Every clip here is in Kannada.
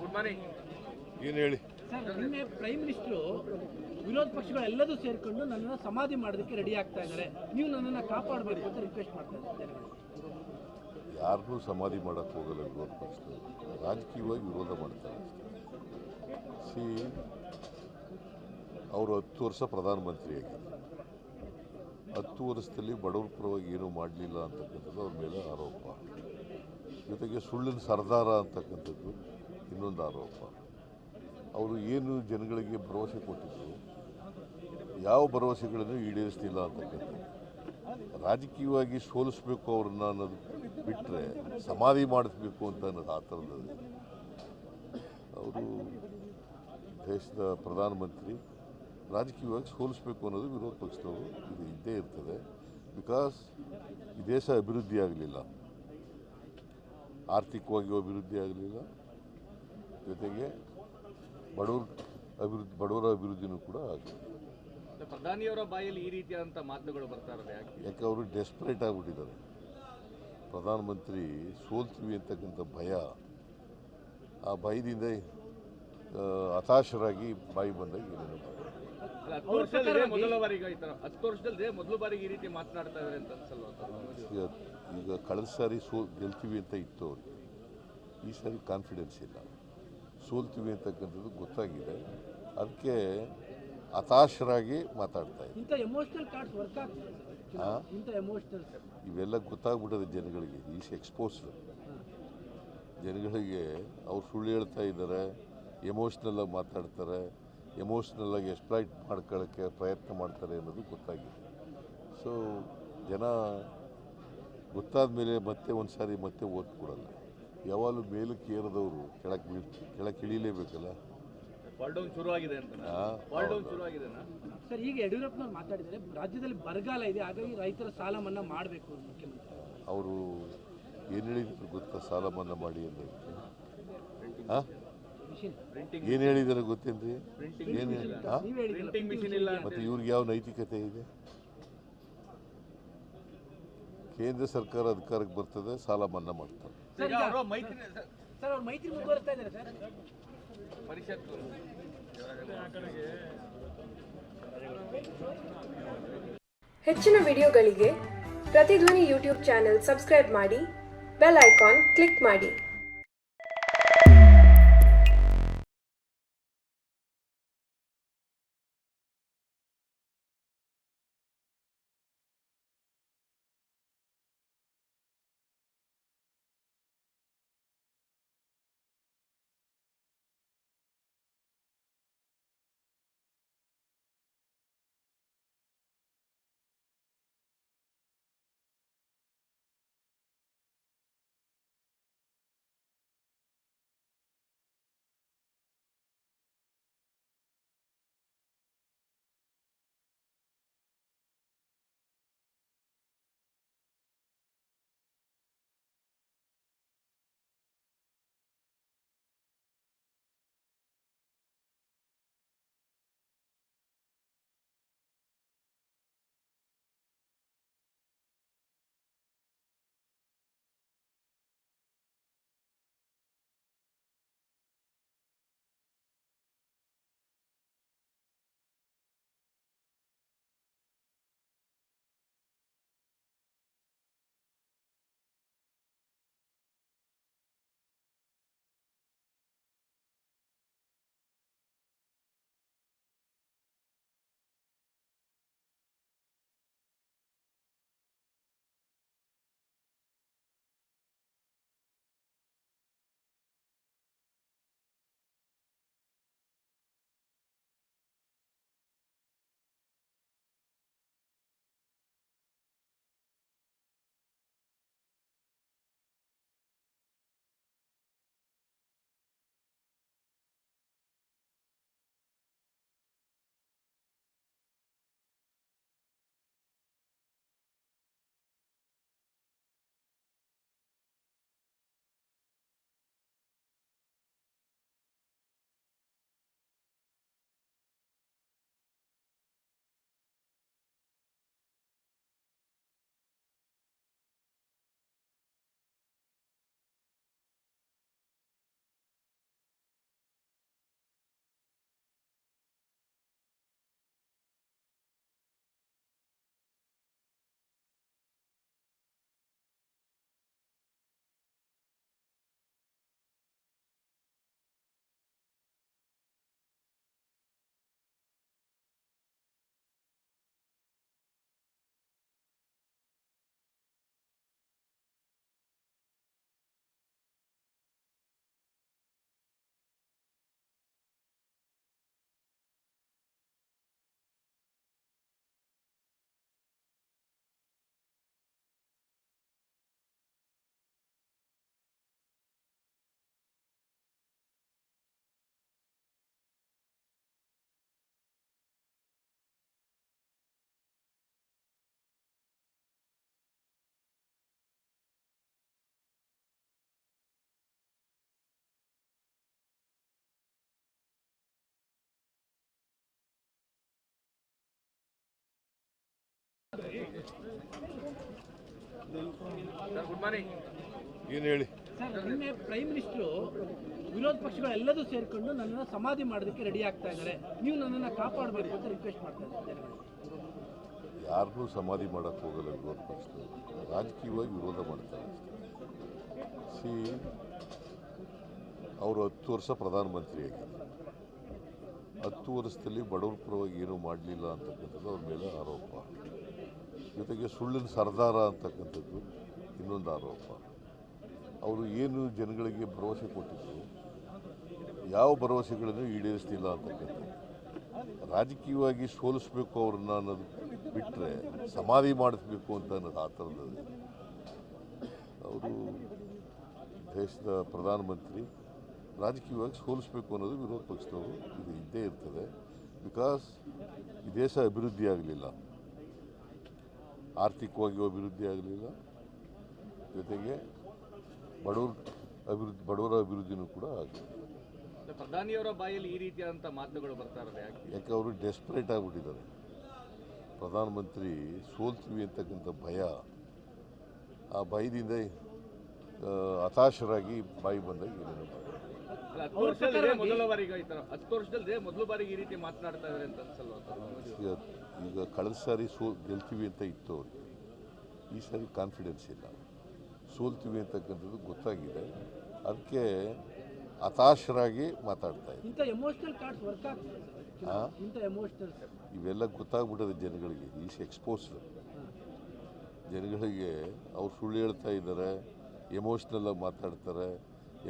ಗುಡ್ ಮಾರ್ನಿಂಗ್ ಏನು ಹೇಳಿ? ಸರ್ ನಿನ್ನೆ ಪ್ರೈಮ್ ಮಿನಿಸ್ಟರು ವಿರೋಧ ಪಕ್ಷಗಳೆಲ್ಲದೂ ಸೇರ್ಕೊಂಡು ನನ್ನನ್ನು ಸಮಾಧಿ ಮಾಡೋದಕ್ಕೆ ರೆಡಿ ಆಗ್ತಾ ಇದ್ದಾರೆ. ನೀವು ನನ್ನನ್ನು ಕಾಪಾಡಬೇಕು ಅಂತ ರಿಕ್ವೆಸ್ಟ್ ಮಾಡ್ತಾ ಇದ್ದಾರೆ. ಯಾರನ್ನೂ ಸಮಾಧಿ ಮಾಡೋಕ್ಕೆ ಹೋಗಲ್ಲ ವಿರೋಧ ಪಕ್ಷಗಳು ರಾಜಕೀಯವಾಗಿ ವಿರೋಧ ಮಾಡ್ತಾರೆ ಸಿ ಅವರು ಹತ್ತು ವರ್ಷ ಪ್ರಧಾನಮಂತ್ರಿಯಾಗಿದ್ದರು ಹತ್ತು ವರ್ಷದಲ್ಲಿ ಬಡವರ ಪರವಾಗಿ ಏನೂ ಮಾಡಲಿಲ್ಲ ಅಂತಕ್ಕಂಥದ್ದು ಅವ್ರ ಮೇಲೆ ಆರೋಪ. ಜೊತೆಗೆ ಸುಳ್ಳಿನ ಸರ್ದಾರ ಅಂತಕ್ಕಂಥದ್ದು ಇನ್ನೊಂದು ಆರೋಪ. ಅವರು ಏನು ಜನಗಳಿಗೆ ಭರವಸೆ ಕೊಟ್ಟಿದ್ದರು ಯಾವ ಭರವಸೆಗಳನ್ನು ಈಡೇರಿಸ್ತಿಲ್ಲ ಅಂತಕ್ಕಂಥದ್ದು. ರಾಜಕೀಯವಾಗಿ ಸೋಲಿಸ್ಬೇಕು ಅವ್ರನ್ನ ಅನ್ನೋದು ಬಿಟ್ಟರೆ ಸಮಾಧಿ ಮಾಡಿಸ್ಬೇಕು ಅಂತ ಅನ್ನೋದು ಆ ಥರದ್ದು ಅವರು ದೇಶದ ಪ್ರಧಾನಮಂತ್ರಿ, ರಾಜಕೀಯವಾಗಿ ಸೋಲಿಸ್ಬೇಕು ಅನ್ನೋದು ವಿರೋಧ ಪಕ್ಷದವರು, ಇದು ಇದ್ದೇ ಇರ್ತದೆ. ಬಿಕಾಸ್ ಈ ದೇಶ ಅಭಿವೃದ್ಧಿ ಆಗಲಿಲ್ಲ. ಆರ್ಥಿಕವಾಗಿ ಅಭಿವೃದ್ಧಿ ಆಗಲಿಲ್ಲ. ಜೊತೆಗೆ ಬಡವ್ರ ಅಭಿವೃದ್ಧಿ ಬಡವರ ಅಭಿವೃದ್ಧಿನೂ ಕೂಡ ಆಗಲಿಲ್ಲ ಪ್ರಧಾನಿಯವರ ಬಾಯಲ್ಲಿ ಈ ರೀತಿಯಾದಂಥ ಮಾತುಗಳು ಬರ್ತಾ ಇರೋದು ಯಾಕೆ? ಯಾಕೆ ಅವರು ಡೆಸ್ಪರೇಟ್ ಆಗಿಬಿಟ್ಟಿದ್ದಾರೆ. ಪ್ರಧಾನಮಂತ್ರಿ ಸೋಲ್ತೀವಿ ಅಂತಕ್ಕಂಥ ಭಯ ಆ ಭಯದಿಂದ ಹತಾಶರಾಗಿ ಬಾಯಿ ಬಂದಾಗ ಏನೇನೋ ಮೊದಲ ಬಾರಿಗೆ ಈ ಥರ ಹತ್ತು ವರ್ಷದಲ್ಲಿ ಇದೇ ಮೊದಲ ಬಾರಿಗೆ ಈ ರೀತಿ ಮಾತನಾಡ್ತಾ ಇದ್ದಾರೆ ಅಂತ ಅನ್ಸಲ್ವಾ ಅಂತ? ಈಗ ಕಳೆದ ಸಾರಿ ಸೋ ಗೆಲ್ತೀವಿ ಅಂತ ಇತ್ತು ಅವ್ರಿಗೆ ಈ ಸಾರಿ ಕಾನ್ಫಿಡೆನ್ಸ್ ಇಲ್ಲ. ಸೋಲ್ತೀವಿ ಅಂತಕ್ಕಂಥದ್ದು ಗೊತ್ತಾಗಿದೆ. ಅದಕ್ಕೆ ಹತಾಶರಾಗಿ ಮಾತಾಡ್ತಾ ಇದ್ದಾರೆ ಇಂಥ ಎಮೋಷನಲ್ ಕಾರ್ಡ್ಸ್ ವರ್ಕ್ ಆಗ್ತದೆ ಸರ್. ಎಮೋಷನಲ್ ಇವೆಲ್ಲ ಗೊತ್ತಾಗ್ಬಿಟ್ಟಿದೆ ಜನಗಳಿಗೆ. ಈಸ್ ಎಕ್ಸ್ಪೋಸ್ಡ್ ಜನಗಳಿಗೆ ಅವ್ರು ಸುಳ್ಳು ಹೇಳ್ತಾ ಇದ್ದಾರೆ ಎಮೋಷ್ನಲ್ಲಾಗಿ ಮಾತಾಡ್ತಾರೆ. ಎಮೋಷ್ನಲ್ಲಾಗಿ ಎಕ್ಸ್ಪ್ಲೈಟ್ ಮಾಡ್ಕೊಳ್ಳೋಕ್ಕೆ ಪ್ರಯತ್ನ ಮಾಡ್ತಾರೆ ಅನ್ನೋದು ಗೊತ್ತಾಗಿದೆ. ಸೊ ಜನ ಗೊತ್ತಾದ ಮೇಲೆ ಮತ್ತೆ ಒಂದು ಸಾರಿ ಮತ್ತೆ ಓದ್ಕೊಡಲ್ಲ ಯಾವಾಗಲೂ ಮೇಲಕ್ಕೆ ಏರದವರು ಕೆಳಕ್ಕೆ ಬೀಳ್ ಕೆಳಕ್ಕೆ ಇಳಿಲೇಬೇಕಲ್ಲ? ಫಾಲ್ ಡೌನ್ ಶುರು ಆಗಿದೆ ಅಂತ. ಫಾಲ್ ಡೌನ್ ಶುರು ಆಗಿದೆನಾ? ಸರ್ ಈಗ ಯಡಿಯೂರಪ್ಪನವ್ರು ಮಾತಾಡಿದ್ದಾರೆ ರಾಜ್ಯದಲ್ಲಿ ಬರಗಾಲ ಇದೆ ಹಾಗಾಗಿ ರೈತರ ಸಾಲ ಮನ್ನಾ ಮಾಡಬೇಕು ಮುಖ್ಯಮಂತ್ರಿ. ಅವರು ಏನು ಹೇಳಿದ್ರು ಗೊತ್ತಾ ಸಾಲ ಮನ್ನಾ ಮಾಡಿ ಅಂತ ಹಾಂ ಏನು ಹೇಳಿದಾರೆ ಗೊತ್ತೇನ್ರಿ? ಏನು ಮತ್ತು ಇವ್ರಿಗೆ ಯಾವ ನೈತಿಕತೆ ಇದೆ? ಕೇಂದ್ರ ಸರ್ಕಾರ ಅಧಿಕಾರಕ್ಕೆ ಬರ್ತದೆ ಸಾಲ ಮನ್ನಾ ಮಾಡ್ತಾರೆ. ಈಗ ಮೈತ್ರಿ ಸರ್ ಅವ್ರು ಮೈತ್ರಿ ಮುಂದುವರಿಸ್ತಾ ಇದ್ದಾರೆ ಸರ್. ಪರಿಷತ್ ಹೆಚ್ಚಿನ ವಿಡಿಯೋಗಳಿಗೆ ಪ್ರತಿಧ್ವನಿ ಯೂಟ್ಯೂಬ್ ಚಾನೆಲ್ ಸಬ್ಸ್ಕ್ರೈಬ್ ಮಾಡಿ ಬೆಲ್ ಐಕಾನ್ ಕ್ಲಿಕ್ ಮಾಡಿ. ಏನು ಹೇಳಿ? ಸರ್ ನಿನ್ನೆ ಪ್ರೈಮ್ ಮಿನಿಸ್ಟ್ರು ವಿರೋಧ ಪಕ್ಷಗಳೆಲ್ಲದೂ ಸೇರ್ಕೊಂಡು ನನ್ನನ್ನು ಸಮಾಧಿ ಮಾಡೋದಕ್ಕೆ ರೆಡಿ ಆಗ್ತಾ ಇದ್ದಾರೆ. ನೀವು ನನ್ನನ್ನು ಕಾಪಾಡಬೇಕು ಅಂತ ರಿಕ್ವೆಸ್ಟ್ ಮಾಡ್ತಾ ಇದ್ದಾರೆ ಯಾರನ್ನೂ ಸಮಾಧಿ ಮಾಡೋಕ್ಕೆ ಹೋಗಲ್ಲ ವಿರೋಧ ಪಕ್ಷದವರು. ರಾಜಕೀಯವಾಗಿ ವಿರೋಧ ಮಾಡ್ತಾರೆ ಸಿ ಅವರು ಹತ್ತು ವರ್ಷ ಪ್ರಧಾನಮಂತ್ರಿಯಾಗಿದ್ದರು ಹತ್ತು ವರ್ಷದಲ್ಲಿ ಬಡವರ ಪರವಾಗಿ ಏನೂ ಮಾಡಲಿಲ್ಲ ಅಂತಕ್ಕಂಥದ್ದು ಅವ್ರ ಮೇಲೆ ಆರೋಪ. ಜೊತೆಗೆ ಸುಳ್ಳಿನ ಸರ್ದಾರ ಅಂತಕ್ಕಂಥದ್ದು ಇನ್ನೊಂದು ಆರೋಪ. ಅವರು ಏನು ಜನಗಳಿಗೆ ಭರವಸೆ ಕೊಟ್ಟಿದ್ದರು ಯಾವ ಭರವಸೆಗಳನ್ನು ಈಡೇರಿಸ್ತಿಲ್ಲ ಅಂತಕ್ಕಂಥದ್ದು. ರಾಜಕೀಯವಾಗಿ ಸೋಲಿಸ್ಬೇಕು ಅವ್ರನ್ನ ಅನ್ನೋದು ಬಿಟ್ಟರೆ ಸಮಾಧಿ ಮಾಡಿಸ್ಬೇಕು ಅಂತ ಅನ್ನೋದು ಆ ಥರದಲ್ಲಿ ಅವರು ದೇಶದ ಪ್ರಧಾನಮಂತ್ರಿ, ರಾಜಕೀಯವಾಗಿ ಸೋಲಿಸ್ಬೇಕು ಅನ್ನೋದು ವಿರೋಧ ಪಕ್ಷದವರು ಇದು ಇದ್ದೇ ಇರ್ತದೆ. ಬಿಕಾಸ್ ಈ ದೇಶ ಅಭಿವೃದ್ಧಿ ಆಗಲಿಲ್ಲ. ಆರ್ಥಿಕವಾಗಿ ಅಭಿವೃದ್ಧಿ ಆಗಲಿಲ್ಲ. ಜೊತೆಗೆ ಬಡವ್ರ ಅಭಿವೃದ್ಧಿ ಬಡವರ ಅಭಿವೃದ್ಧಿನೂ ಕೂಡ ಆಗಲಿಲ್ಲ ಪ್ರಧಾನಿಯವರ ಬಾಯಲ್ಲಿ ಈ ರೀತಿಯಾದಂಥ ಮಾತುಗಳು ಬರ್ತಾ ಇರೋದು ಯಾಕೆ? ಅವರು ಡೆಸ್ಪರೇಟ್ ಆಗಿಬಿಟ್ಟಿದ್ದಾರೆ. ಪ್ರಧಾನಮಂತ್ರಿ ಸೋಲ್ತೀವಿ ಅಂತಕ್ಕಂಥ ಭಯ ಆ ಭಯದಿಂದ ಹತಾಶರಾಗಿ ಬಾಯಿ ಬಂದಾಗ ಏನೇನೋ ಮೊದಲ ಬಾರಿಗೆ ಈ ಥರ ಹತ್ತು ವರ್ಷದಲ್ಲಿ ಮೊದಲ ಬಾರಿಗೆ ಈ ರೀತಿ ಮಾತನಾಡ್ತಾ ಇದ್ದಾರೆ ಅಂತ ಅನ್ಸಲ್ವಾ ಈಗ ಕಳೆದ ಸಾರಿ ಸೋ ಗೆಲ್ತೀವಿ ಅಂತ ಇತ್ತು ಅವ್ರಿಗೆ ಈ ಸಾರಿ ಕಾನ್ಫಿಡೆನ್ಸ್ ಇಲ್ಲ. ಸೋಲ್ತೀವಿ ಅಂತಕ್ಕಂಥದ್ದು ಗೊತ್ತಾಗಿದೆ. ಅದಕ್ಕೆ ಹತಾಶರಾಗಿ ಮಾತಾಡ್ತಾ ಇದ್ದಾರೆ. ಇಂಥ ಎಮೋಷನಲ್ ಕಾರ್ಡ್ಸ್ ವರ್ಕ್ ಆಗ್ತದೆ ಸರ್. ಎಮೋಷನಲ್ ಇವೆಲ್ಲ ಗೊತ್ತಾಗ್ಬಿಟ್ಟಿದೆ ಜನಗಳಿಗೆ. ಈಸ್ ಎಕ್ಸ್ಪೋಸ್ಡ್ ಜನಗಳಿಗೆ ಅವ್ರು ಸುಳ್ಳು ಹೇಳ್ತಾ ಇದ್ದಾರೆ ಎಮೋಷ್ನಲ್ಲಾಗಿ ಮಾತಾಡ್ತಾರೆ.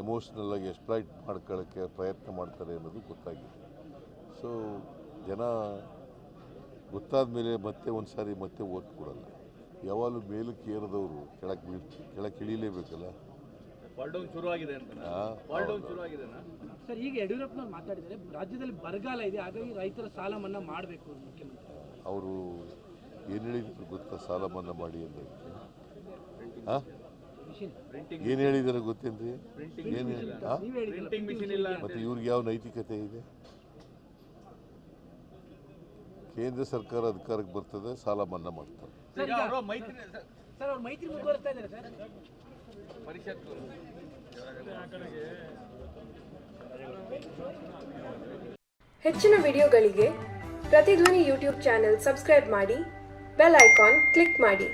ಎಮೋಷ್ನಲ್ಲಾಗಿ ಎಕ್ಸ್ಪ್ಲೈಟ್ ಮಾಡ್ಕೊಳ್ಳೋಕ್ಕೆ ಪ್ರಯತ್ನ ಮಾಡ್ತಾರೆ ಅನ್ನೋದು ಗೊತ್ತಾಗಿದೆ. ಸೊ ಜನ ಗೊತ್ತಾದ ಮೇಲೆ ಮತ್ತೆ ಒಂದು ಸಾರಿ ಮತ್ತೆ ಓಟ್ ಕೊಡಲ್ಲ ಯಾವಾಗಲೂ ಮೇಲಕ್ಕೆ ಏರದವರು ಕೆಳಕ್ಕೆ ಬೀಳ್ ಕೆಳಕ್ಕೆ ಇಳಿಲೇಬೇಕಲ್ಲ? ಫಾಲ್ ಡೌನ್ ಶುರು ಆಗಿದೆ ಅಂತ. ಫಾಲ್ ಡೌನ್ ಹೌದು. ಸರ್ ಈಗ ಯಡಿಯೂರಪ್ಪನವ್ರು ಮಾತಾಡಿದ್ದಾರೆ ರಾಜ್ಯದಲ್ಲಿ ಬರಗಾಲ ಇದೆ ಹಾಗಾಗಿ ರೈತರ ಸಾಲ ಮನ್ನಾ ಮಾಡಬೇಕು ಮುಖ್ಯಮಂತ್ರಿ. ಅವರು ಏನು ಹೇಳಿದ್ರು ಗೊತ್ತಾ ಸಾಲ ಮನ್ನಾ ಮಾಡಿ ಅಂತ? ಹಾಂ ಏನು ಹೇಳಿದಾರೆ ಗೊತ್ತೇನ್ರಿ? ಏನು ಮತ್ತು ಇವ್ರಿಗೆ ಯಾವ ನೈತಿಕತೆ ಇದೆ? ಕೇಂದ್ರ ಸರ್ಕಾರ ಅಧಿಕಾರಕ್ಕೆ ಬರ್ತದೆ ಸಾಲ ಮನ್ನಾ ಮಾಡ್ತಾರೆ. ಸರ್, ಮೈತ್ರಿ ಸರ್, ಸರ್ ಮೈತ್ರಿ ಮುಂದುವರಿಸ್ತಾ ಇದ್ದಾರೆ ಸರ್. ಪರಿಷತ್ ಹೆಚ್ಚಿನ ವಿಡಿಯೋಗಳಿಗೆ ಪ್ರತಿಧ್ವನಿ ಯೂಟ್ಯೂಬ್ ಚಾನೆಲ್ ಸಬ್ಸ್ಕ್ರೈಬ್ ಮಾಡಿ ಬೆಲ್ ಐಕಾನ್ ಕ್ಲಿಕ್ ಮಾಡಿ.